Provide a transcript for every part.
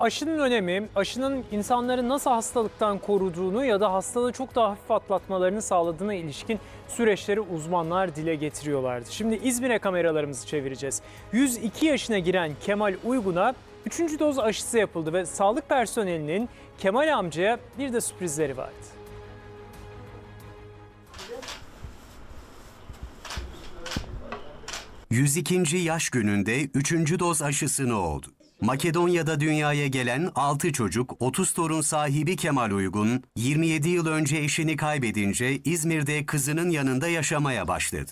Aşının önemi, aşının insanları nasıl hastalıktan koruduğunu ya da hastalığı çok daha hafif atlatmalarını sağladığına ilişkin süreçleri uzmanlar dile getiriyorlardı. Şimdi İzmir'e kameralarımızı çevireceğiz. 102 yaşına giren Kemal Uygun'a 3. doz aşısı yapıldı ve sağlık personelinin Kemal amcaya bir de sürprizleri vardı. ...102. yaş gününde 3. doz aşısını oldu. Makedonya'da dünyaya gelen 6 çocuk, 30 torun sahibi Kemal Uygun, 27 yıl önce eşini kaybedince İzmir'de kızının yanında yaşamaya başladı.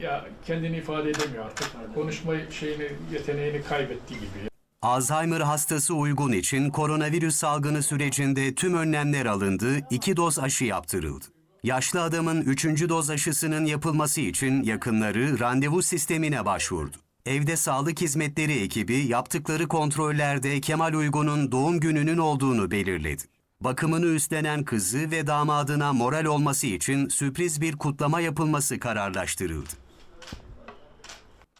Ya kendini ifade edemiyor artık. Konuşma şeyini, yeteneğini kaybetti gibi. Alzheimer hastası Uygun için koronavirüs salgını sürecinde tüm önlemler alındı, 2 doz aşı yaptırıldı. Yaşlı adamın 3. doz aşısının yapılması için yakınları randevu sistemine başvurdu. Evde sağlık hizmetleri ekibi yaptıkları kontrollerde Kemal Uygun'un doğum gününün olduğunu belirledi. Bakımını üstlenen kızı ve damadına moral olması için sürpriz bir kutlama yapılması kararlaştırıldı.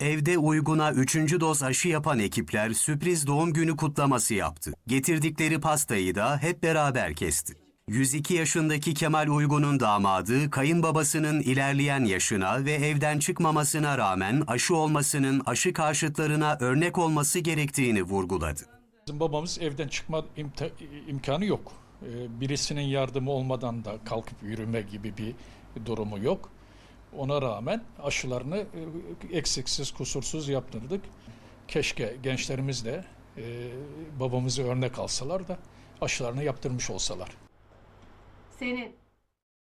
Evde uyguna 3. doz aşı yapan ekipler sürpriz doğum günü kutlaması yaptı. Getirdikleri pastayı da hep beraber kesti. 102 yaşındaki Kemal Uygun'un damadı kayınbabasının ilerleyen yaşına ve evden çıkmamasına rağmen aşı olmasının aşı karşıtlarına örnek olması gerektiğini vurguladı. Bizim babamız evden çıkma imta- imkanı yok. Ee, Birisinin yardımı olmadan da kalkıp yürüme gibi bir durumu yok. Ona rağmen aşılarını e, eksiksiz, kusursuz yaptırdık. Keşke gençlerimiz de e, babamızı örnek alsalar da aşılarını yaptırmış olsalar. Senin